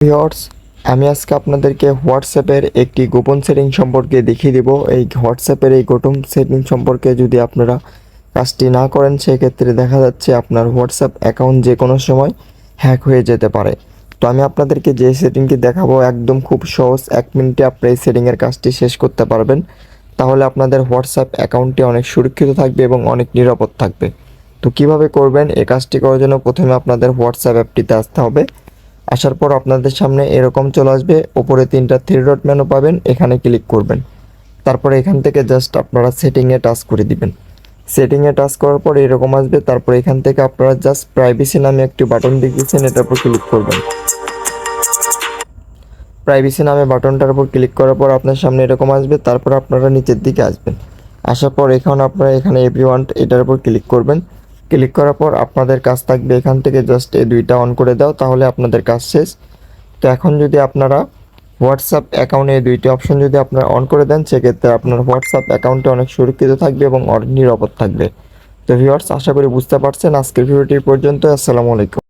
Viewers আমি আজকে আপনাদেরকে হোয়াটসঅ্যাপের একটি গোপন সেটিং সম্পর্কে দেখিয়ে দিব। এই হোয়াটসঅ্যাপের এই গোপন সেটিং সম্পর্কে যদি আপনারা কাজটি না করেন, সেক্ষেত্রে দেখা যাচ্ছে আপনার হোয়াটসঅ্যাপ অ্যাকাউন্ট যে কোনো সময় হ্যাক হয়ে যেতে পারে। তো আমি আপনাদেরকে যে সেটিংটি দেখাবো, একদম খুব সহজ এক মিনিটে আপনি এই সেটিংয়ের কাজটি শেষ করতে পারবেন। তাহলে আপনাদের হোয়াটসঅ্যাপ অ্যাকাউন্টটি অনেক সুরক্ষিত থাকবে এবং অনেক নিরাপদ থাকবে। তো কীভাবে করবেন এই কাজটি করার জন্য প্রথমে আপনাদের হোয়াটসঅ্যাপ অ্যাপটিতে আসতে হবে। আসার পর আপনাদের সামনে এরকম চলে আসবে। ওপরে তিনটা থ্রি ডট মেনু পাবেন, এখানে ক্লিক করবেন। তারপরে এখান থেকে জাস্ট আপনারা সেটিংয়ে টাচ করে দিবেন। সেটিংয়ে টাচ করার পর এরকম আসবে, তারপর এখান থেকে আপনারা জাস্ট প্রাইভেসি নামে একটি বাটন দেখেছেন এটার উপর ক্লিক করবেন। প্রাইভেসি নামে বাটনটার উপর ক্লিক করার পর আপনার সামনে এরকম আসবে, তারপর আপনারা নিচের দিকে আসবেন। আসার পর এখন আপনারা এখানে এভরি ওয়ান এটার উপর ক্লিক করবেন। ক্লিক করার পর আপনাদের কাজ থাকবে এখান থেকে জাস্ট এই দুইটা অন করে দাও, তাহলে আপনাদের কাজ শেষ। তো এখন যদি আপনারা হোয়াটসঅ্যাপ অ্যাকাউন্টে এই দুইটি অপশন যদি আপনারা অন করে দেন, সেক্ষেত্রে আপনার হোয়াটসঅ্যাপ অ্যাকাউন্টে অনেক সুরক্ষিত থাকবে এবং নিরাপদ থাকবে। তো ভিউয়ার্স আশা করি বুঝতে পারছেন। আজকের ভিডিওটি পর্যন্ত আসসালামু আলাইকুম।